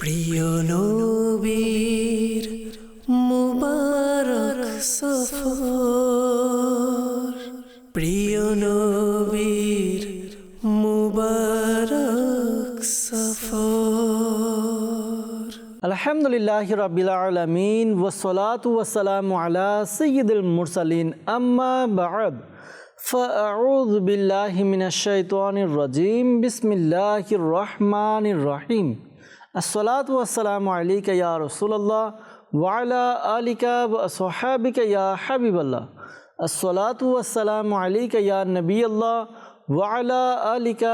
প্রিয় নবীর মুবারক সফর প্রিয় নবীর মুবারক সফর আলহামদুলিল্লাহ রবিল আলমিন ওসলাত ওয়াসালাম আলা সৈয়দুল মুরসালিন আম্মা বাদ فأعوذ بالله من الشيطان الرجيم بسم الله الرحمن الرحيم আসসালাতাম আলিকা ইয়া রসুল্লাহ ওয়ালা আলিকা সোহাবিকা ইয়া হাবিবাল্লাহ। আসসালাতাম আলিকা ইয়া নবী আল্লাহ ওয়ালা আলিকা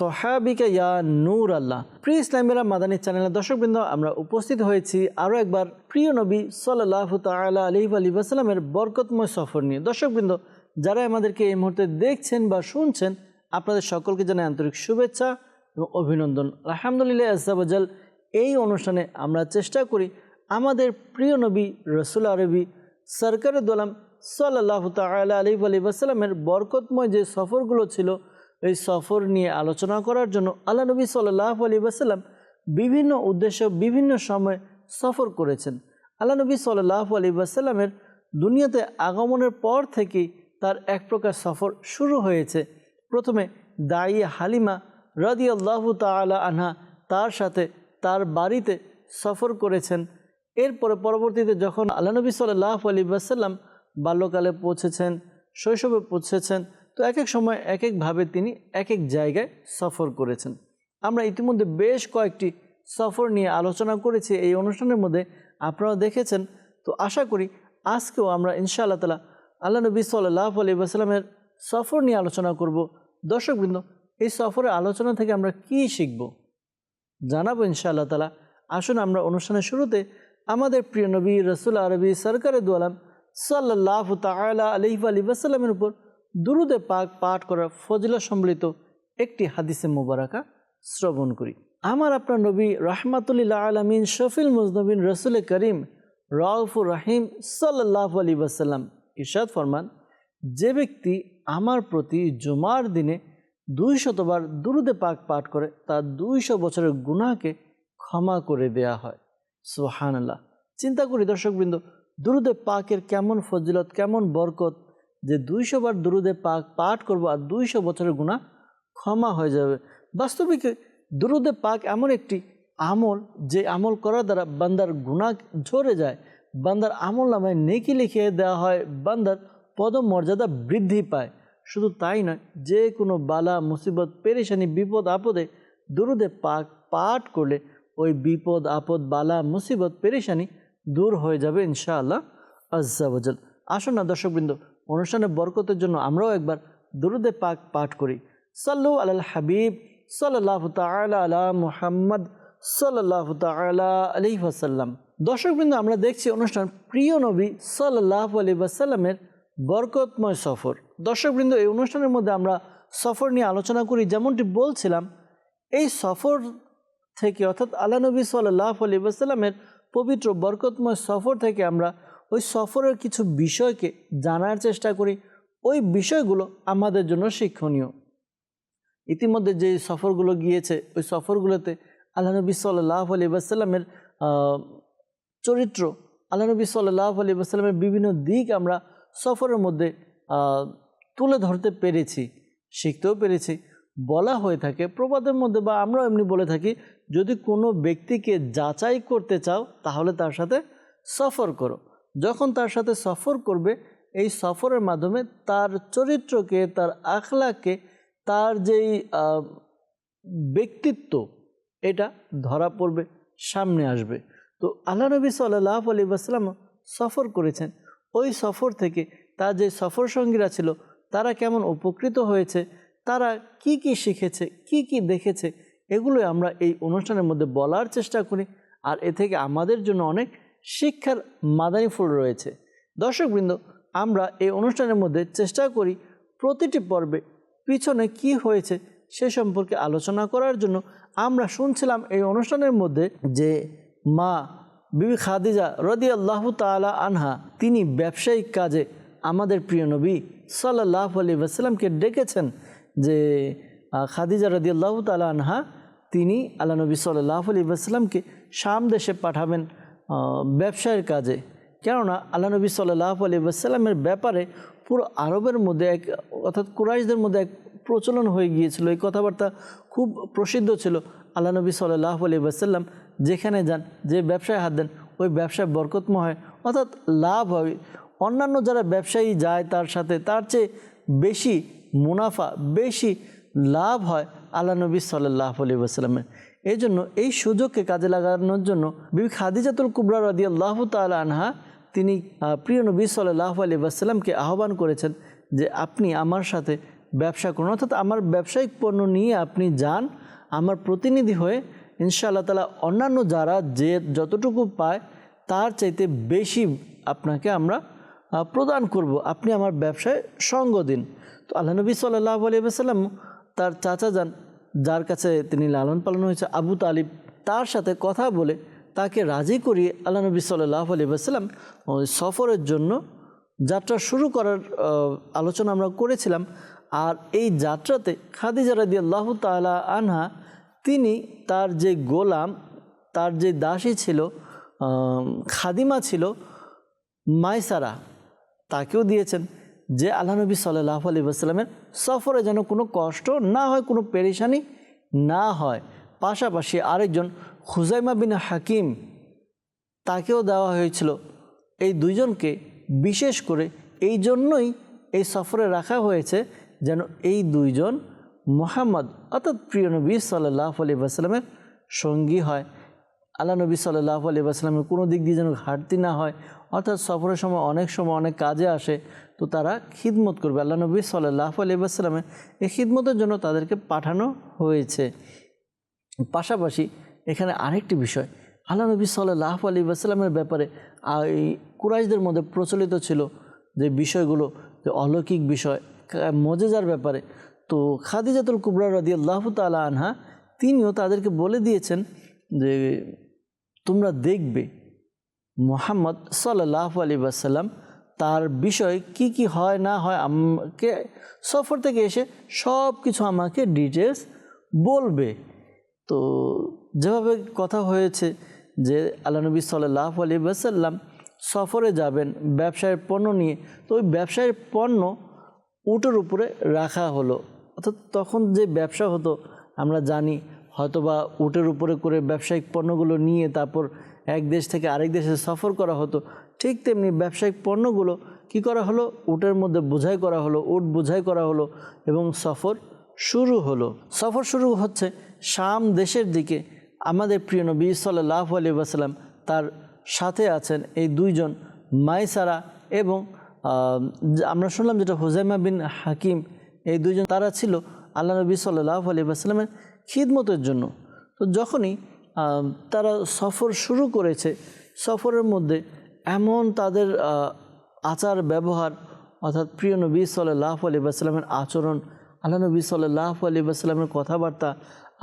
সোহাবিকা ইয়া নূর আল্লাহ প্রিয় ইসলামীরা মাদানী চ্যানেলের দর্শকবৃন্দ, আমরা উপস্থিত হয়েছি আরও একবার প্রিয় নবী সাল্লাহ তালা আলহিব আলী আসসালামের বরকতময় সফর নিয়ে। দর্শকবৃন্দ যারা আমাদেরকে এই মুহূর্তে দেখছেন বা শুনছেন, আপনাদের সকলকে জানাই আন্তরিক শুভেচ্ছা এবং অভিনন্দন। আলহামদুলিল্লাহ আজাল এই অনুষ্ঠানে আমরা চেষ্টা করি আমাদের প্রিয় নবী রসুল আরবি সরকার দোলাম সাল্লাহ তালা আলি আলী আসসালামের বরকতময় যে সফরগুলো ছিল, এই সফর নিয়ে আলোচনা করার জন্য আল্লাহ নবী সাল্লাহ আলী আসাল্লাম বিভিন্ন উদ্দেশ্য বিভিন্ন সময় সফর করেছেন। আল্লাহ নবী সাল্লাহ আলী আসাল্লামের দুনিয়াতে আগমনের পর থেকেই তার এক প্রকার সফর শুরু হয়েছে। প্রথমে দায়ী হালিমা রদি আল্লাহ তালা আনহা তার সাথে তার বাড়িতে সফর করেছেন। এরপরে পরবর্তীতে যখন আল্লাহ নবী সাল্লাহ আলী আসাল্লাম বাল্যকালে পৌঁছেছেন, শৈশবে পৌঁছেছেন, তো এক এক সময় এক একভাবে তিনি এক এক জায়গায় সফর করেছেন। আমরা ইতিমধ্যে বেশ কয়েকটি সফর নিয়ে আলোচনা করেছি এই অনুষ্ঠানের মধ্যে আপনারা দেখেছেন। তো আশা করি আজকেও আমরা ইনশাআল্লাহ তালা আল্লাহ নবী সাল্লাহ আলী আসসালামের সফর নিয়ে আলোচনা করব। দর্শকবৃন্দ এই সফরের আলোচনা থেকে আমরা কি শিখব? জানাব ইনশাআল্লাহ তালা আসুন আমরা অনুষ্ঠানের শুরুতে আমাদের প্রিয় নবী রসুল আরবি সরকারে দোয়ালাম সাল্লাহ তালা আলহি আলী ওয়াসাল্লামের উপর দুরুদে পাক পাঠ করার ফজিলা সম্বলিত একটি হাদিসে মুবারাকা শ্রবণ করি। আমার আপনার নবী রাহমাতুল্লাহ আলমিন শফিল মুজনবিন রসুল করিম রাউফুর রাহিম সাল্লাহ আলী ওয়াসাল্লাম ইরশাদ ফরমান, যে ব্যক্তি আমার প্রতি জুমার দিনে দুই শতবার দুরুদে পাক পাঠ করে তার দুইশো বছরের গুণাকে ক্ষমা করে দেয়া হয়। সোহান আল্লাহ চিন্তা করি দর্শকবৃন্দ, দুরুদে পাকের কেমন ফজিলত, কেমন বরকত যে দুইশো বার দুরুদে পাক পাঠ করব আর দুইশো বছরের গুণা ক্ষমা হয়ে যাবে। বাস্তবিক দুরুদে পাক এমন একটি আমল যে আমল করার দ্বারা বান্দার গুণা ঝরে যায়। বান্দার আমল নামায় নেকি লিখিয়ে দেওয়া হয়, বান্দার পদমর্যাদা বৃদ্ধি পায়। শুধু তাই নয়, যে কোনো বালা, মুসিবত, পেরেশানি, বিপদ, আপদে দুরুদে পাক, পাঠ করলে ওই বিপদ, আপদ, বালা, মুসিবত, পেরেশানি দূর হয়ে যাবে ইনশাআল্লাহ আজ্জাবজল আসুন না দর্শকবৃন্দ, অনুষ্ঠানের বরকতের জন্য আমরাও একবার দুরুদে পাক পাঠ করি। সাল্লু আল হাবিব সাল্লাহ তালা আলা মুহাম্মদ সাল্লাহ তালা আলি ওয়াসাল্লাম। দর্শকবৃন্দ, আমরা দেখছি অনুষ্ঠান প্রিয় নবী সাল্লাহ আলি ওয়াসাল্লামের বরকতময় সফর। দর্শকবৃন্দ, এই অনুষ্ঠানের মধ্যে আমরা সফর নিয়ে আলোচনা করি। যেমনটি বলছিলাম, এই সফর থেকে অর্থাৎ আল্লাহ নবী সাল্লাহ আলী ওয়াসাল্লামের পবিত্র বরকতময় সফর থেকে আমরা ওই সফরের কিছু বিষয়কে জানার চেষ্টা করি। ওই বিষয়গুলো আমাদের জন্য শিক্ষণীয়। ইতিমধ্যে যে সফরগুলো গিয়েছে, ওই সফরগুলোতে আল্লাহ নবী সাল্লাহ আলী আসাল্লামের চরিত্র, আল্লাহ নবী সাল্লাহ আলী আসাল্লামের বিভিন্ন দিক আমরা সফরের মধ্যে তুলে ধরতে পেরেছি, শিখতেও পেরেছি। বলা হয়ে থাকে, প্রবাদের মধ্যে বা আমরাও এমনি বলে থাকি, যদি কোনো ব্যক্তিকে যাচাই করতে চাও, তাহলে তার সাথে সফর করো। যখন তার সাথে সফর করবে, এই সফরের মাধ্যমে তার চরিত্রকে, তার আখলাকে, তার যেই ব্যক্তিত্ব, এটা ধরা পড়বে, সামনে আসবে। তো আল্লাহ নবী সাল্লাহ আলী আসসালাম সফর করেছেন। ওই সফর থেকে তার যে সফর সঙ্গীরা ছিল, তারা কেমন উপকৃত হয়েছে, তারা কি কি শিখেছে, কি কি দেখেছে এগুলো আমরা এই অনুষ্ঠানের মধ্যে বলার চেষ্টা করি। আর এ থেকে আমাদের জন্য অনেক শিক্ষার মাদানী ফুল রয়েছে। দর্শকবৃন্দ, আমরা এই অনুষ্ঠানের মধ্যে চেষ্টা করি প্রতিটি পর্বে পিছনে কি হয়েছে সে সম্পর্কে আলোচনা করার জন্য। আমরা শুনছিলাম এই অনুষ্ঠানের মধ্যে যে মা বিবি খাদিজা রদি আল্লাহ তালা আনহা, তিনি ব্যবসায়িক কাজে আমাদের প্রিয় নবী সাল্লাহ আলী আসসালামকে ডেকেছেন যে খাদিজা রদি আল্লাহ তালা আনহা, তিনি আল্লাহ নবী সাল্লাহ আলী ইসলামকে শাম দেশে পাঠাবেন ব্যবসায়ের কাজে। কেননা আল্লাহ নবী সাল্লাহ আলী ইসলামের ব্যাপারে পুরো আরবের মধ্যে এক, অর্থাৎ কুরাইশদের মধ্যে এক প্রচলন হয়ে গিয়েছিল, এই কথাবার্তা খুব প্রসিদ্ধ ছিল। আল্লাহ নবী সাল্লাহ আলী আসাল্লাম যেখানে যান, যে ব্যবসায় হাত দেন, ওই ব্যবসায় বরকতময় হয়, অর্থাৎ লাভ হয় অন্যান্য যারা ব্যবসায়ী যায় তার সাথে তার চেয়ে বেশি মুনাফা, বেশি লাভ হয় আল্লাহ নবী সাল্লাহ আলী আসাল্লামের এই জন্য এই সুযোগকে কাজে লাগানোর জন্য বিবি খাদিজাতুল কুবরা রদি আল্লাহ তাল আনহা তিনি প্রিয় নবী সাল্লাহ আলী আসসালামকে আহ্বান করেছেন যে আপনি আমার সাথে ব্যবসা করুন। অর্থাৎ আমার ব্যবসায়িক পণ্য নিয়ে আপনি যান, আমার প্রতিনিধি হয়ে ইনশাআল্লাহ তালা অন্যান্য যারা যে যতটুকু পায়, তার চাইতে বেশি আপনাকে আমরা প্রদান করব। আপনি আমার ব্যবসায় সঙ্গ দিন। তো আল্লাহ নবী সাল্লাহ আলী আসাল্লাম তার চাচা যান, যার কাছে তিনি লালন পালন হয়েছে, আবু তালিব তার সাথে কথা বলে তাকে রাজি করিয়ে আল্লাহ নবী সাল্লাহ আলী ওই সফরের জন্য যাত্রা শুরু করার আলোচনা আমরা করেছিলাম। আর এই যাত্রাতে খাদিজা রাদি আল্লাহ তালা আনহা তিনি তার যে গোলাম, তার যে দাসী ছিল খাদিমা ছিল, মাইসারা তাকেও দিয়েছেন যে আল্লাহ নবী সাল্লাহ আলী আসসালামের সফরে যেন কোনো কষ্ট না হয়, কোনো পেরেশানি না হয়। পাশাপাশি আরেকজন খুজাইমা বিন হাকিম তাকেও দেওয়া হয়েছিল। এই দুইজনকে বিশেষ করে এই জন্যই এই সফরে রাখা হয়েছে যেন এই দুইজন মোহাম্মদ, অর্থাৎ প্রিয় নবী সাল্লাহ আলী আসসালামের সঙ্গী হয়। আল্লাহ নবী সাল্লাহ আলী আসসালামের কোনো দিক দিয়ে যেন ঘাটতি না হয়, অর্থাৎ সফরের সময় অনেক সময় অনেক কাজে আসে, তো তারা খিদমত করবে। আল্লাহ নবী সাল্লাহ আলী আসসালামের এই খিদমতের জন্য তাদেরকে পাঠানো হয়েছে। পাশাপাশি এখানে আরেকটি বিষয়, আল্লাহ নবী সাল্লাহ আলী আসসালামের ব্যাপারে এই কুরাইশদের মধ্যে প্রচলিত ছিল যে বিষয়গুলো, যে অলৌকিক বিষয় মজেজার ব্যাপারে তো খাদিজাতুল কুবরা রদি আল্লাহ তালা আনহা, তিনিও তাদেরকে বলে দিয়েছেন যে তোমরা দেখবে মোহাম্মদ সাল্লাহ আলী আসাল্লাম তার বিষয় কি কি হয় না হয়, আমাকে সফর থেকে এসে সব কিছু আমাকে ডিটেলস বলবে। তো যেভাবে কথা হয়েছে যে আল্লাহ নবী সাল্লাহ আলী বাসাল্লাম সফরে যাবেন ব্যবসায়ের পণ্য নিয়ে, তো ওই ব্যবসায়ের পণ্য উটের উপরে রাখা হলো। অর্থাৎ তখন যে ব্যবসা হতো, আমরা জানি হয়তোবা উটের উপরে করে ব্যবসায়িক পণ্যগুলো নিয়ে তারপর এক দেশ থেকে আরেক দেশে সফর করা হতো, ঠিক তেমনি ব্যবসায়িক পণ্যগুলো কি করা হলো? উটের মধ্যে বোঝাই করা হলো, উট বোঝাই করা হলো এবং সফর শুরু হলো। সফর শুরু হচ্ছে শাম দেশের দিকে। আমাদের প্রিয় নবী সাল্লাহ আলী ওয়াসাল্লাম তার সাথে আছেন এই দুইজন মাইসারা এবং আমরা শুনলাম যেটা হুজাইমা বিন হাকিম এই দুইজন তারা ছিল আল্লাহ নবী সাল্লাহ আলী আসলামের খিদমতের জন্য। তো যখনই তারা সফর শুরু করেছে, সফরের মধ্যে এমন তাদের আচার, ব্যবহার অর্থাৎ প্রিয় নবী সাল্লাহ আলী আসলামের আচরণ, আল্লাহ নবী সাল্লাহ আলী আসলামের কথাবার্তা,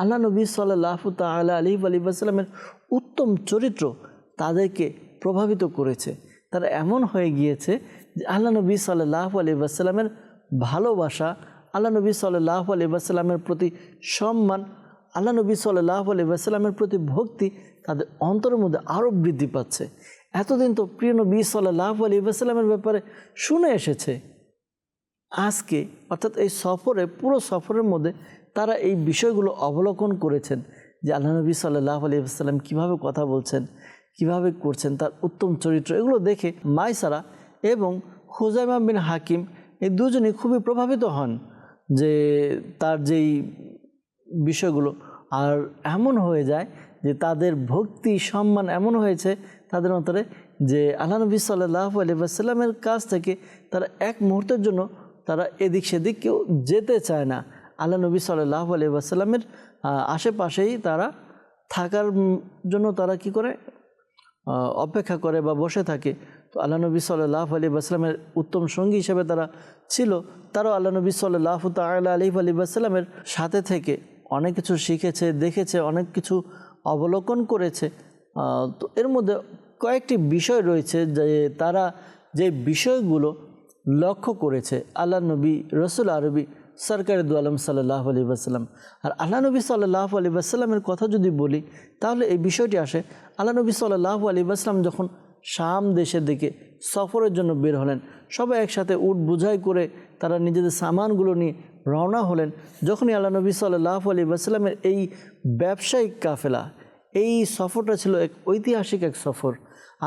আল্লাহ নবী সাল্লাহ তাল আলী আলী আসলামের উত্তম চরিত্র তাদেরকে প্রভাবিত করেছে। তারা এমন হয়ে গিয়েছে যে আল্লাহ নবী সাল্লাহ আলী আসসালামের ভালোবাসা আল্লাহ নবী সাল্লাহ আলী আসসালামের প্রতি সম্মান, আল্লাহ নবী সাল্লাহ আলী আসসালামের প্রতি ভক্তি তাদের অন্তরের মধ্যে আরও বৃদ্ধি পাচ্ছে। এতদিন তো প্রিয় নবী সাল্লাহ আলী আসসালামের ব্যাপারে শুনে এসেছে। আজকে অর্থাৎ এই সফরে, পুরো সফরের মধ্যে তারা এই বিষয়গুলো অবলোকন করেছেন যে আল্লাহ নবী সাল্লাহ আলী আসসালাম কীভাবে কথা বলছেন, কীভাবে করছেন, তার উত্তম চরিত্র এগুলো দেখে মাইসারা এবং হুজাইমা বিন হাকিম, এই দুজনেই খুবই প্রভাবিত হন। যে তার যেই বিষয়গুলো, আর এমন হয়ে যায় যে তাদের ভক্তি, সম্মান এমন হয়েছে তাদের অন্তরে যে আল্লাহ নবী সাল্লাহ আলিবাসাল্লামের কাছ থেকে তারা এক মুহূর্তের জন্য তারা এদিক সেদিক কেউ যেতে চায় না। আল্লাহ নবী সাল্লাহ আলিবাসাল্লামের আশেপাশেই তারা থাকার জন্য তারা কি করে? অপেক্ষা করে বা বসে থাকে। তো আল্লাহ নবী সাল্লাহ আলী আসলামের উত্তম সঙ্গী হিসেবে তারা ছিল। তারাও আল্লাহ নবী সাল্লাহ তাল আলী আলী আসলামের সাথে থেকে অনেক কিছু শিখেছে, দেখেছে, অনেক কিছু অবলোকন করেছে। তো এর মধ্যে কয়েকটি বিষয় রয়েছে যে তারা যে বিষয়গুলো লক্ষ্য করেছে। আল্লাহ নবী, রসুল আরবি সরকার দু আলম সাল্লাহ আলী বাসাল্লাম আর আল্লাহ নবী সাল্লাহ আলী বাসাল্লামের কথা যদি বলি, তাহলে এই বিষয়টি আসে, আল্লাহ নবী সাল্লাহ আলী বাসলাম যখন শাম দেশের দিকে সফরের জন্য বের হলেন, সবাই একসাথে উট বোঝাই করে তারা নিজেদের সামানগুলো নিয়ে রওনা হলেন, যখনই আল্লাহ নবী সাল্লাহ আলী বাসাল্লামের এই ব্যবসায়িক কাফেলা, এই সফরটা ছিল এক ঐতিহাসিক এক সফর।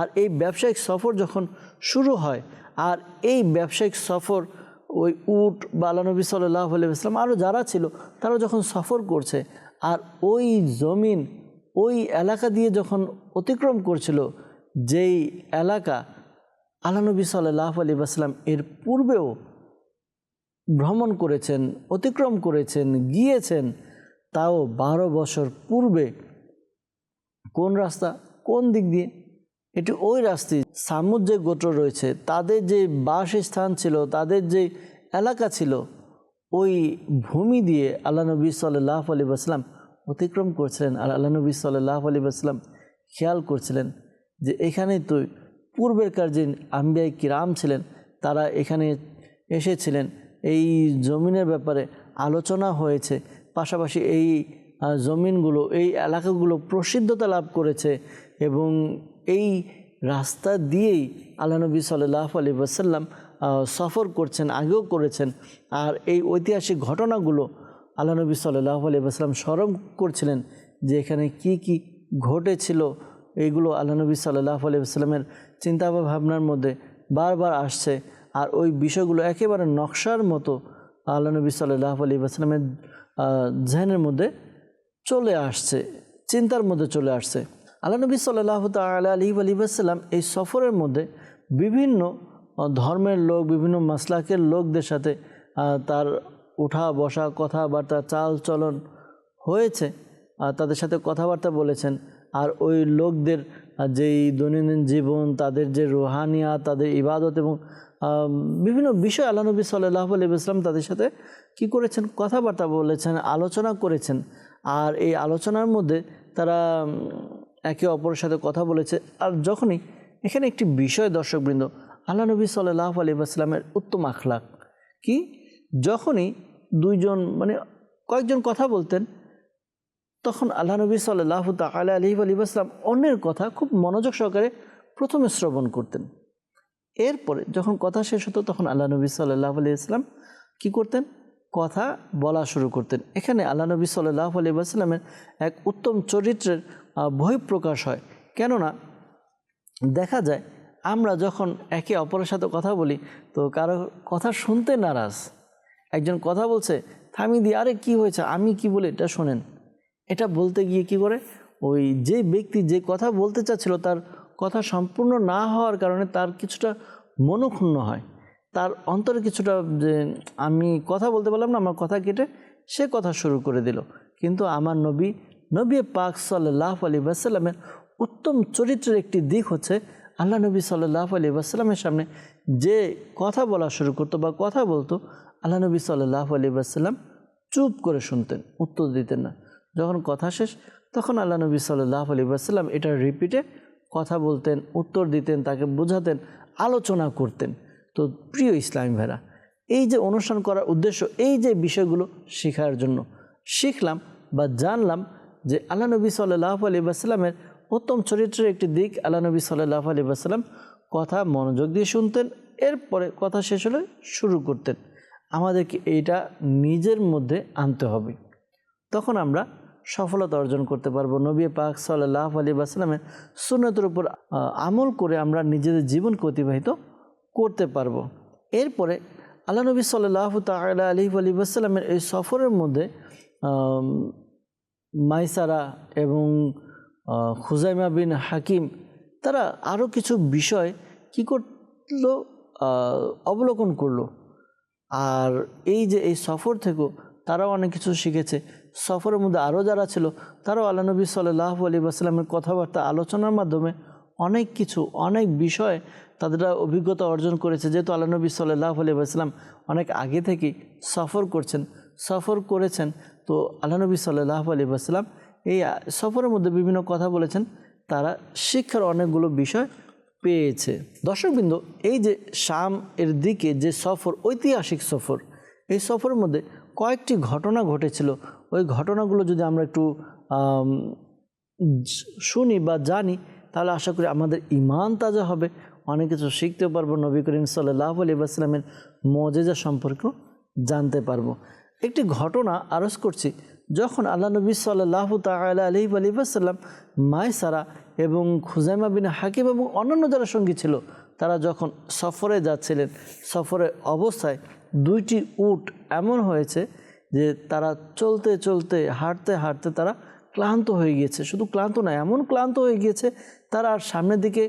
আর এই ব্যবসায়িক সফর যখন শুরু হয়, আর এই ব্যবসায়িক সফর ওই উট বা আল্লাহ নবী সাল্লাহ আলাইসলাম আরও যারা ছিল, তারা যখন সফর করছে আর ওই জমিন, ওই এলাকা দিয়ে যখন অতিক্রম করছিল, যেই এলাকা আল্লাহ নবী সাল্লাহ আলী এর পূর্বেও ভ্রমণ করেছেন, অতিক্রম করেছেন, গিয়েছেন, তাও বারো বছর পূর্বে কোন রাস্তা, কোন দিক দিয়ে? এটি ওই রাস্তায় সামুদ যে গোত্র রয়েছে। তাদের যে বাসস্থান ছিল, তাদের যে এলাকা ছিল, ওই ভূমি দিয়ে আল্লাহ নবী সাল্লাহ আলী আসলাম অতিক্রম করছিলেন। আর আল্লাহ নবী সাল্লাহ আলী আসলাম খেয়াল করছিলেন যে এখানে তো পূর্বেরকার যে আম্বিয়াই কিরাম ছিলেন, তারা এখানে এসেছিলেন। এই জমিনের ব্যাপারে আলোচনা হয়েছে। পাশাপাশি এই জমিনগুলো, এই এলাকাগুলো প্রসিদ্ধতা লাভ করেছে এবং এই রাস্তা দিয়েই আল্লাহ নবী সাল্লাহ আলী ওসাল্লাম সফর করছেন, আগেও করেছেন। আর এই ঐতিহাসিক ঘটনাগুলো আল্লাহ নবী সাল্লাহ আলী আসলাম স্মরণ করছিলেন যে এখানে কি কি ঘটেছিল। এইগুলো আল্লাহ নবী সাল্লাহ আলী আসলামের চিন্তা ভাবনার মধ্যে বারবার আসছে। আর ওই বিষয়গুলো একেবারে নকশার মতো আল্লাহ নবী সাল্লাহ আলী আসলামের জেহেনের মধ্যে চলে আসছে, চিন্তার মধ্যে চলে আসছে। আল্লাহ নবী সাল্লাহ তালা আলী আলিবাসাল্লাম এই সফরের মধ্যে বিভিন্ন ধর্মের লোক, বিভিন্ন মাসলাকের লোকদের সাথে তার উঠা বসা কথাবার্তা, চাল চলন হয়েছে, আর তাদের সাথে কথাবার্তা বলেছেন। আর ওই লোকদের যেই দৈনন্দিন জীবন, তাদের যে রোহানিয়া, তাদের ইবাদত এবং বিভিন্ন বিষয় আল্লাহ নবী সাল্লাহ আলী ইসলাম তাদের সাথে কি করেছেন? কথাবার্তা বলেছেন, আলোচনা করেছেন। আর এই আলোচনার মধ্যে তারা একে অপরের সাথে কথা বলেছে। আর যখনই এখানে একটি বিষয় দর্শকবৃন্দ, আল্লাহ নবী সাল্লাহ আলী উত্তম আখলাক কি? যখনই দুইজন মানে কয়েকজন কথা বলতেন, তখন আল্লাহ নবী সাল্লাহ তালা আলহি আলী আসলাম অন্যের কথা খুব মনোযোগ সহকারে প্রথমে শ্রবণ করতেন। এরপরে যখন কথা শেষ হতো, তখন আল্লাহ নবী সাল্লাহ আলি কী করতেন? কথা বলা শুরু করতেন। এখানে আল্লাহ নবী সাল্লাহ আলি আসলামের এক উত্তম চরিত্রের বহিঃপ্রকাশ হয়। কেননা দেখা যায় আমরা যখন একে অপরের সাথে কথা বলি, তো কারও কথা শুনতে নারাজ। একজন কথা বলছে থামিয়ে দিয়ে আরে কি হয়েছে? আমি কি বলে এটা শোনেন। এটা বলতে গিয়ে কি করে? ওই যে ব্যক্তি যে কথা বলতে চাচ্ছিল, তার কথা সম্পূর্ণ না হওয়ার কারণে তার কিছুটা মনক্ষুণ্ণ হয়। তার অন্তরে কিছুটা যে, আমি কথা বলতে পারলাম না, আমার কথা কেটে সে কথা শুরু করে দিল। কিন্তু আমার নবী নবী পাক সাল্লাহ আলী বাসাল্লামের উত্তম চরিত্রের একটি দিক হচ্ছে আল্লাহ নবী সাল্লাহ আলী বাসাল্লামের সামনে যে কথা বলা শুরু করতো বা কথা বলতো, আল্লাহ নবী সাল্লাহ আলী বাসাল্লাম চুপ করে শুনতেন, উত্তর দিতেন না। যখন কথা শেষ, তখন আল্লাহ নবী সাল্লাহ আলী বাসাল্লাম এটা রিপিটে কথা বলতেন, উত্তর দিতেন, তাকে বোঝাতেন, আলোচনা করতেন। তো প্রিয় ইসলামী ভাইরা, এই যে অনুষ্ঠান করার উদ্দেশ্য, এই যে বিষয়গুলো শেখার জন্য শিখলাম বা জানলাম যে আল্লাহ নবী সাল্লাহ আলী বাসাল্লামের উত্তম চরিত্রের একটি দিক আল্লাহ নবী সাল্লাহ আলী বাসাল্লাম কথা মনোযোগ দিয়ে শুনতেন, এরপরে কথা শেষ হলে শুরু করতেন। আমাদেরকে এইটা নিজের মধ্যে আনতে হবে। তখন আমরা সফলতা অর্জন করতে পারব। নবী পাক সাল্লাহ আলী বাসলামের সুন্নতের উপর আমল করে আমরা নিজেদের জীবনকে অতিবাহিত করতে পারব। এরপরে আল্লাহ নবী সাল্লাহ তালা আলী আলী বাসলামের এই সফরের মধ্যে মাইসারা এবং খুজাইমা বিন হাকিম, তারা আরও কিছু বিষয় কী করল অবলোকন করল। আর এই যে এই সফর থেকেও তারাও অনেক কিছু শিখেছে। সফরের মধ্যে আরও যারা ছিল, তারাও আল্লাহ নবী সাল্লাহ আলী আসলামের কথাবার্তা, আলোচনার মাধ্যমে অনেক কিছু, অনেক বিষয় তাদের অভিজ্ঞতা অর্জন করেছে। যেহেতু আল্লাহ নবী সাল্লাহ আলী আসলাম অনেক আগে থেকেই সফর করছেন, সফর করেছেন তো আল্লাহ নবী সাল্লাহ আলী আসলাম এই সফরের মধ্যে বিভিন্ন কথা বলেছেন। তারা শিক্ষার অনেকগুলো বিষয় পেয়েছে। দর্শকবৃন্দ, এই যে শাম এর দিকে যে সফর, ঐতিহাসিক সফর, এই সফরের মধ্যে কয়েকটি ঘটনা ঘটেছিল। ওই ঘটনাগুলো যদি আমরা একটু শুনি বা জানি, তাহলে আশা করি আমাদের ইমান তাজা হবে। অনেক কিছু শিখতেও পারব নবী করিম সাল্লাহ আলী আসলামের মজেজা সম্পর্কেও জানতে পারব। একটি ঘটনা আরজ করছি, যখন আল্লাহ নবী সাল্লাহ তালা আলহি আলী আসাল্লাম মায়সারা এবং খুজাইমা বিন হাকিম এবং অন্যান্য যারা সঙ্গী ছিল, তারা যখন সফরে যাচ্ছিলেন, সফরে অবস্থায় দুইটি উট এমন হয়েছে যে তারা চলতে চলতে, হাঁটতে হাঁটতে তারা ক্লান্ত হয়ে গিয়েছে। শুধু ক্লান্ত নয় এমন ক্লান্ত হয়ে গিয়েছে, তারা আর সামনের দিকে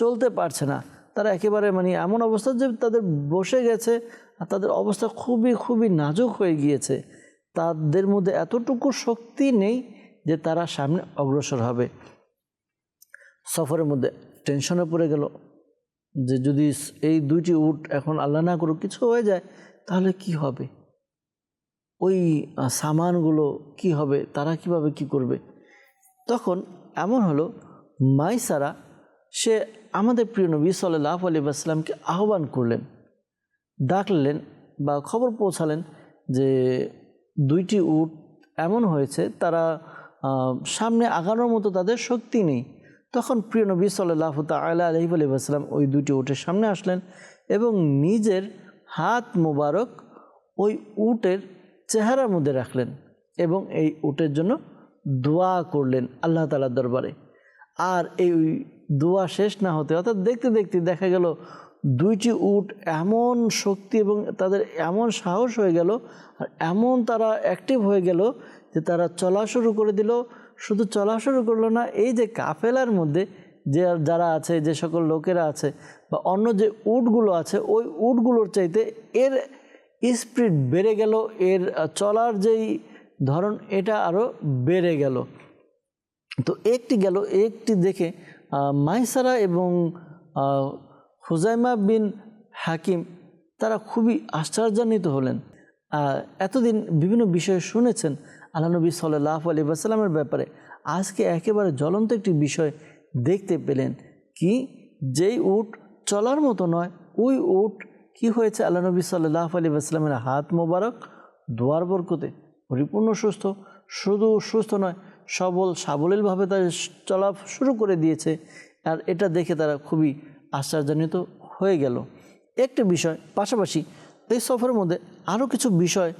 চলতে পারছে না। তারা একেবারে মানে এমন অবস্থা যে তাদের বসে গেছে আর তাদের অবস্থা খুবই খুবই নাজুক হয়ে গিয়েছে। তাদের মধ্যে এতটুকু শক্তি নেই যে তারা সামনে অগ্রসর হবে। সফরের মধ্যে টেনশনে পড়ে গেল যে যদি এই দুইটি উট এখন আল্লাহ না করুক কিছু হয়ে যায়, তাহলে কি হবে? ওই সামানগুলো কি হবে? তারা কীভাবে কি করবে? তখন এমন হলো, মাইসারা সে আমাদের প্রিয় নবী সাল্লাহ আলী আসলামকে আহ্বান করলেন। ডাকলেন বা খবর পৌঁছালেন যে দুইটি উট এমন হয়েছে, তারা সামনে আগানোর মতো তাদের শক্তি নেই। তখন প্রিয় নবী সাল্লাহ তাল্লাহ আলহি আলী আসলাম ওই দুইটি উটের সামনে আসলেন এবং নিজের হাত মোবারক ওই উটের চেহারার মধ্যে রাখলেন এবং এই উটের জন্য দোয়া করলেন আল্লাহ তালার দরবারে। আর এই দোয়া শেষ না হতে অর্থাৎ দেখতে দেখতে দেখা গেল দুইটি উট এমন শক্তি এবং তাদের এমন সাহস হয়ে গেল আর এমন তারা অ্যাক্টিভ হয়ে গেল যে তারা চলা শুরু করে দিল। শুধু চলা শুরু করল না, এই যে কাফেলার মধ্যে যে যারা আছে, যে সকল লোকেরা আছে বা অন্য যে উটগুলো আছে, ওই উটগুলোর চাইতে এর স্পিড বেড়ে গেল, এর চলার যেই ধরন এটা আরও বেড়ে গেল। তো একটি গেল, একটি দেখে মাইসারা এবং হুজাইমা বিন হাকিম, তারা খুবই আশ্চর্যান্বিত হলেন। এতদিন বিভিন্ন বিষয় শুনেছেন আল্লাহ নবী সাল্লাহ আলী আসাল্লামের ব্যাপারে। আজকে একেবারে জ্বলন্ত একটি বিষয় দেখতে পেলেন কি, যেই উট চলার মতো নয়, ওই উট কি হয়েছে আল্লাহ নবী সাল্লাহ আলী আসলামের হাত মোবারক? দোয়ার বরকতে। পরিপূর্ণ সুস্থ, শুধু সুস্থ নয়, সবল, সাবলীলভাবে তার চলা শুরু করে দিয়েছে। আর এটা দেখে তারা খুবই আশ্চর্যান্বিত হয়ে গেল। একটা বিষয়, পাশাপাশি এই সফরের মধ্যে আরও কিছু বিষয়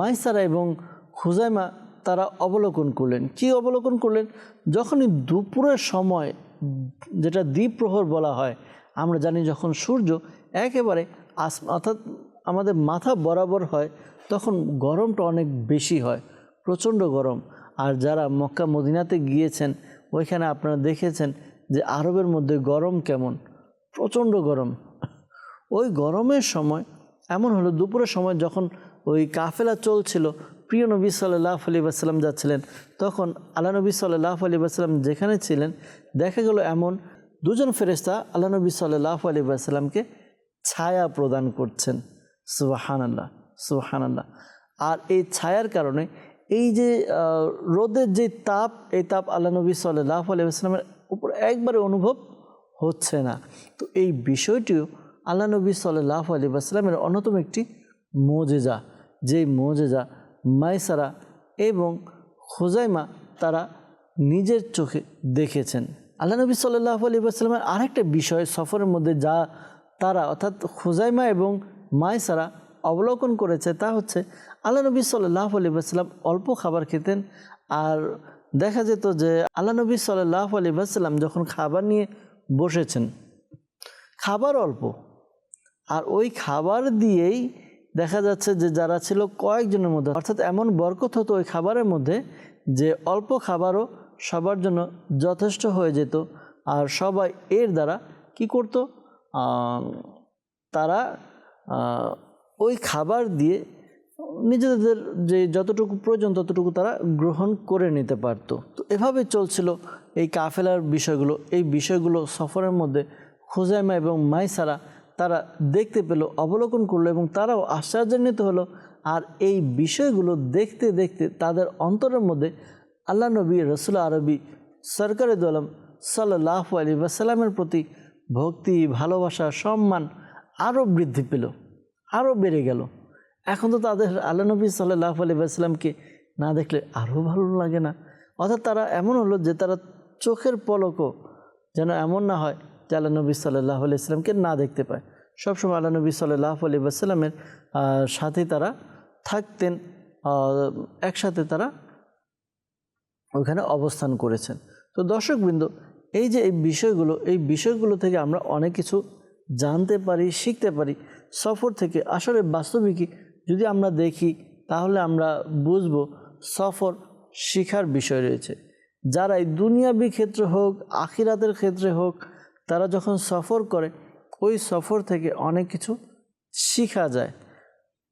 মাইসারা এবং খুজাইমা তারা অবলোকন করলেন। কি অবলোকন করলেন? যখনই দুপুরের সময়, যেটা দ্বীপ প্রহর বলা হয়, আমরা জানি যখন সূর্য একেবারে আস, অর্থাৎ আমাদের মাথা বরাবর হয়, তখন গরমটা অনেক বেশি হয়, প্রচণ্ড গরম। আর যারা মক্কা মদিনাতে গিয়েছেন, ওইখানে আপনারা দেখেছেন যে আরবের মধ্যে গরম কেমন। প্রচণ্ড গরম। ওই গরমের সময়, এমন হলো দুপুরের সময় যখন ওই কাফেলা চলছিল, প্রিয় নবী সাল্লাহ আলী আসসালাম যাচ্ছিলেন, তখন আল্লাহ নবী সাল্লাহ আলী আসসালাম যেখানে ছিলেন, দেখা গেল এমন দুজন ফেরেস্তা আল্লাহ নবী সাল্লাহ আলী আসসালামকে ছায়া প্রদান করছেন। সুবাহান আল্লাহ সুবাহান আল্লাহ আর এই ছায়ার কারণে এই যে রোদের যে তাপ, এই তাপ আল্লাহ নবী সাল্লাহ আলী আসসালামের উপর একবারে অনুভব হচ্ছে না। তো এই বিষয়টিও আল্লাহ নবী সাল্লাহ আলী অন্যতম একটি মোজেজা। যেই মোজেজা মাইসারা এবং খোজাইমা তারা নিজের চোখে দেখেছেন। আল্লাহ নবী সাল্লাহ আলী আরেকটা বিষয় সফরের মধ্যে যা তারা অর্থাৎ খোজাইমা এবং মাইসারা অবলোকন করেছে তা হচ্ছে আল্লাহ নবী সাল্লাহ আলী অল্প খাবার খেতেন আর দেখা যেত যে আল্লাহ নবী সাল্লাহ আলী যখন খাবার নিয়ে বসেছেন। খাবার অল্প। আর ওই খাবার দিয়েই দেখা যাচ্ছে যে যারা ছিল কয়েকজনের মধ্যে, অর্থাৎ এমন বরকত হতো ওই খাবারের মধ্যে যে অল্প খাবারও সবার জন্য যথেষ্ট হয়ে যেত। আর সবাই এর দ্বারা কি করত? তারা ওই খাবার দিয়ে নিজেদের যে যতটুকু প্রয়োজন ততটুকু তারা গ্রহণ করে নিতে পারত। তো এভাবে চলছিল এই কাফেলার বিষয়গুলো, এই বিষয়গুলো সফরের মধ্যে খুজাইমা এবং মাইসারা তারা দেখতে পেল, অবলোকন করল এবং তারাও আশ্চর্যান্বিত হলো। আর এই বিষয়গুলো দেখতে দেখতে তাদের অন্তরের মধ্যে আল্লাহ নবী রসুল আরবি সরকারে দোলম সাল্লাহ আলী ওয়াসাল্লামের প্রতি ভক্তি, ভালোবাসা, সম্মান আরও বৃদ্ধি পেল আরও বেড়ে গেল। এখন তো তাদের আল্লাহ নবী সাল্লাহ আলি আসলামকে না দেখলে আরও ভালো লাগে না। অর্থাৎ তারা এমন হলো যে তারা চোখের পলকও যেন এমন না হয় যে আল্লাহ নবী সাল্লাহ আলি ইসলামকে না দেখতে পায়। সবসময় আল্লাহ নবী সাল্লাহ আলি আসসালামের সাথে তারা থাকতেন একসাথে তারা ওখানে অবস্থান করেছেন। তো দর্শকবৃন্দ, এই যে এই বিষয়গুলো এই বিষয়গুলো থেকে আমরা অনেক কিছু জানতে পারি, শিখতে পারি, সফর থেকে। আসলে বাস্তবিকই যদি আমরা দেখি, তাহলে আমরা বুঝব সফর শিখার বিষয় রয়েছে। যারা এই দুনিয়াবি ক্ষেত্রে হোক, আখিরাতের ক্ষেত্রে হোক, তারা যখন সফর করে, ওই সফর থেকে অনেক কিছু শিখা যায়।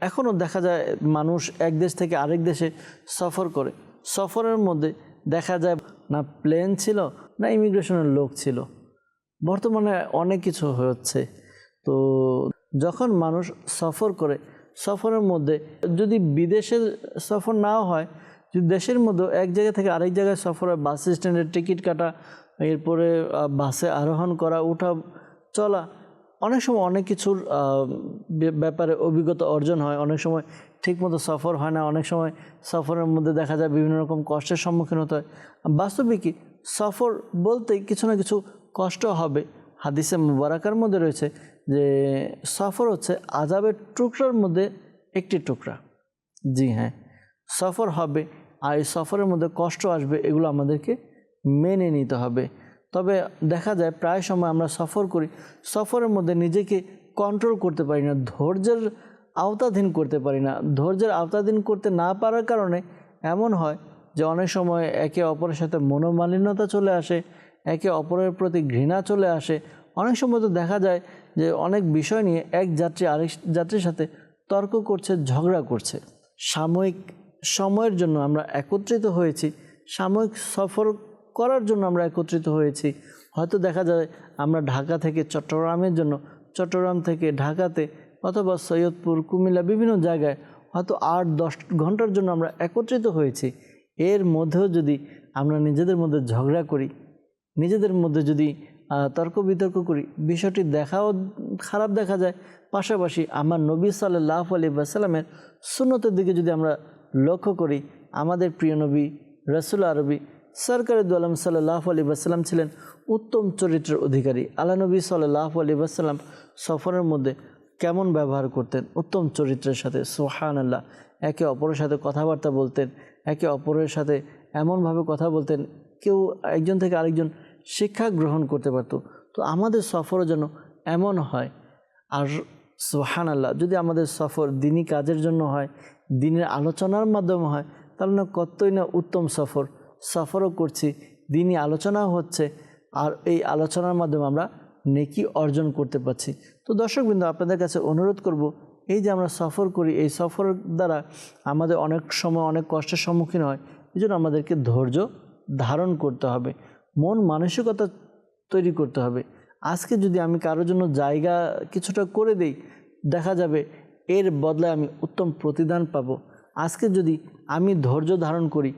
এখনও দেখা যায় মানুষ এক দেশ থেকে আরেক দেশে সফর করে। সফরের মধ্যে দেখা যায় না প্লেন ছিল, না ইমিগ্রেশনের লোক ছিল। বর্তমানে অনেক কিছু হচ্ছে। তো যখন মানুষ সফর করে, সফরের মধ্যে যদি বিদেশের সফর নাও হয় যদি দেশের মধ্যে এক জায়গা থেকে আরেক জায়গায় সফর হয়, বাস স্ট্যান্ডের টিকিট কাটা, এরপরে বাসে আরোহণ করা ওঠা চলা, অনেক সময় অনেক কিছুর ব্যাপারে অভিজ্ঞতা অর্জন হয়। অনেক সময় ঠিকমতো সফর হয় না। অনেক সময় সফরের মধ্যে দেখা যায় বিভিন্ন রকম কষ্টের সম্মুখীন হতে হয়। বাস্তবিকই সফর বলতেই কিছু না কিছু কষ্ট হবে। হাদিসে মুবারাকার মধ্যে রয়েছে যে, সফর হচ্ছে আজাবের টুকরার মধ্যে একটি টুকরা। জি হ্যাঁ। সফর হবে আর এই সফরের মধ্যে কষ্ট আসবে এগুলো আমাদেরকে মেনে নিতে হবে। তবে দেখা যায় প্রায় সময় আমরা সফর করি, সফরের মধ্যে নিজেকে কন্ট্রোল করতে পারি না, ধৈর্যের আওতাধীন করতে পারি না। ধৈর্যের আওতাধীন করতে না পারার কারণে এমন হয় যে অনেক সময় একে অপরের সাথে মনোমালিন্যতা চলে আসে, একে অপরের প্রতি ঘৃণা চলে আসে। অনেক সময় তো দেখা যায় যে অনেক বিষয় নিয়ে এক যাত্রী আরেক যাত্রীর সাথে তর্ক করছে, ঝগড়া করছে। সাময়িক সময়ের জন্য আমরা একত্রিত হয়েছি, সাময়িক সফর করার জন্য আমরা একত্রিত হয়েছি। হয়তো দেখা যায় আমরা ঢাকা থেকে চট্টগ্রামের জন্য, চট্টগ্রাম থেকে ঢাকাতে অথবা সৈয়দপুর, কুমিল্লা বিভিন্ন জায়গায় হয়তো আট, দশ ঘণ্টার জন্য আমরা একত্রিত হয়েছি। এর মধ্যেও যদি আমরা নিজেদের মধ্যে ঝগড়া করি, নিজেদের মধ্যে যদি তর্ক বিতর্ক করি, বিষয়টি দেখাও খারাপ দেখা যায়। পাশাপাশি আমার নবী সাল্লাহ আলী বাসাল্লামের সুন্নতের দিকে যদি আমরা লক্ষ্য করি আমাদের প্রিয় নবী, রসুল আরবি সরকার আলম সাল্লাহ আলী বাসাল্লাম ছিলেন উত্তম চরিত্রের অধিকারী। আল্লাহ নবী সাল্লাহ আলী বাসাল্লাম সফরের মধ্যে কেমন ব্যবহার করতেন? উত্তম চরিত্রের সাথে সোহান আল্লাহ একে অপরের সাথে কথাবার্তা বলতেন, একে অপরের সাথে এমনভাবে কথা বলতেন, কেউ একজন থেকে আরেকজন শিক্ষা গ্রহণ করতে পারতো। তো আমাদের সফরও যেন এমন হয়। আর সোহান আল্লাহ যদি আমাদের সফর দিনী কাজের জন্য হয় দিনের আলোচনার মাধ্যমে হয়, তাহলে না কতই না উত্তম সফর। সফরও করছি, দিনই আলোচনাও হচ্ছে, আর এই আলোচনার মাধ্যমে আমরা নেকি অর্জন করতে পারছি। তো দর্শকবৃন্দ, আপনাদের কাছে অনুরোধ করব, এই যে আমরা সফর করি, এই সফর দ্বারা আমাদের অনেক সময় অনেক কষ্টের সম্মুখীন হয়, এই জন্য আমাদেরকে ধৈর্য ধারণ করতে হবে, মন মানসিকতা তৈরি করতে হবে। আজকে যদি আমি কারোর জন্য জায়গা কিছুটা করে দেই, দেখা যাবে এর বদলায় আমি উত্তম প্রতিদান পাবো। আজকে যদি আমি ধৈর্য ধারণ করি,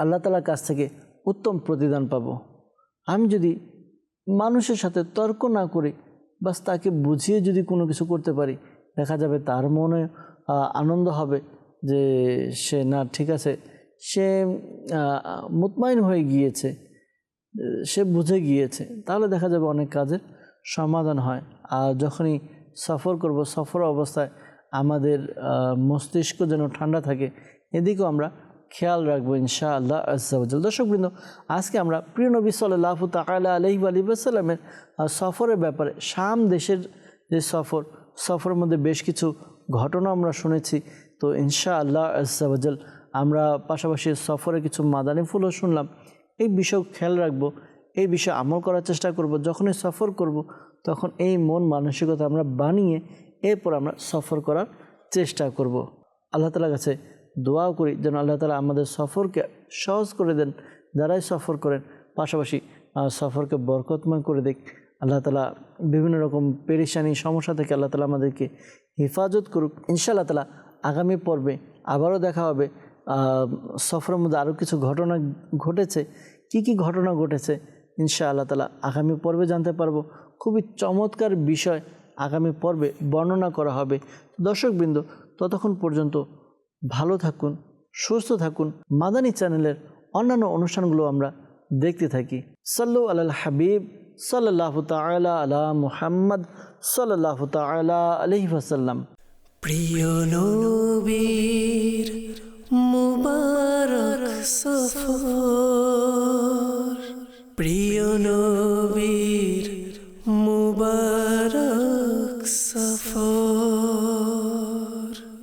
আল্লাহ তালার কাছ থেকে উত্তম প্রতিদান পাবো। আমি যদি মানুষের সাথে তর্ক না করে, বাস তাকে বুঝিয়ে যদি কোনো কিছু করতে পারি, দেখা যাবে তার মনে আনন্দ হবে যে সে, না, ঠিক আছে। সে মুতমাইন হয়ে গিয়েছে, সে বুঝে গিয়েছে। তাহলে দেখা যাবে অনেক কাজের সমাধান হয়। আর যখনই সফর করব, সফর অবস্থায় আমাদের মস্তিষ্ক যেন ঠান্ডা থাকে, এদিকেও আমরা খেয়াল রাখব ইনশা আল্লাহ আজাল দর্শকবৃন্দ আজকে আমরা প্রিয় নবী সাল্লাহ তাকালা আলহি আলী সাল্লামের সফরের ব্যাপারে, শাম দেশের যে সফর, সফরের মধ্যে বেশ কিছু ঘটনা আমরা শুনেছি। তো ইনশা আল্লাহ আজাল আমরা পাশাপাশি সফরে কিছু মাদানি ফুলও শুনলাম। এই বিষয় খেয়াল রাখব, এই বিষয়ে আমল করার চেষ্টা করব, যখনই সফর করব, তখন এই মন মানসিকতা আমরা বানিয়ে এরপর আমরা সফর করার চেষ্টা করব। আল্লাহ তালার কাছে দোয়াও করি যেন আল্লাহ তালা আমাদের সফরকে সহজ করে দেন, যারাই সফর করেন, পাশাপাশি সফরকে বরকতময় করে দিক। আল্লাহ তালা বিভিন্ন রকম পেরেশানি, সমস্যা থেকে আল্লাহ তালা আমাদেরকে হেফাজত করুক। ইনশাআল্লাহ তালা আগামী পর্বে আবারও দেখা হবে। সফরের মধ্যে আরও কিছু ঘটনা ঘটেছে। কি কি ঘটনা ঘটেছে? ইনশা আল্লাহ তালা আগামী পর্বে জানতে পারব। খুবই চমৎকার বিষয়। আগামী পর্বে বর্ণনা করা হবে। দর্শকবৃন্দ, ততক্ষণ পর্যন্ত ভালো থাকুন, সুস্থ থাকুন। মাদানী চ্যানেলের অন্যান্য অনুষ্ঠানগুলো আমরা দেখতে থাকি। সাল্লু আলাল হাবিব সাল্লাহ তালা আলা মুহাম্মদ সাল্লাহ তালা আলহি ওয়াসাল্লাম। প্রিয় নবীর মুবারক সফর। প্রিয় নবীর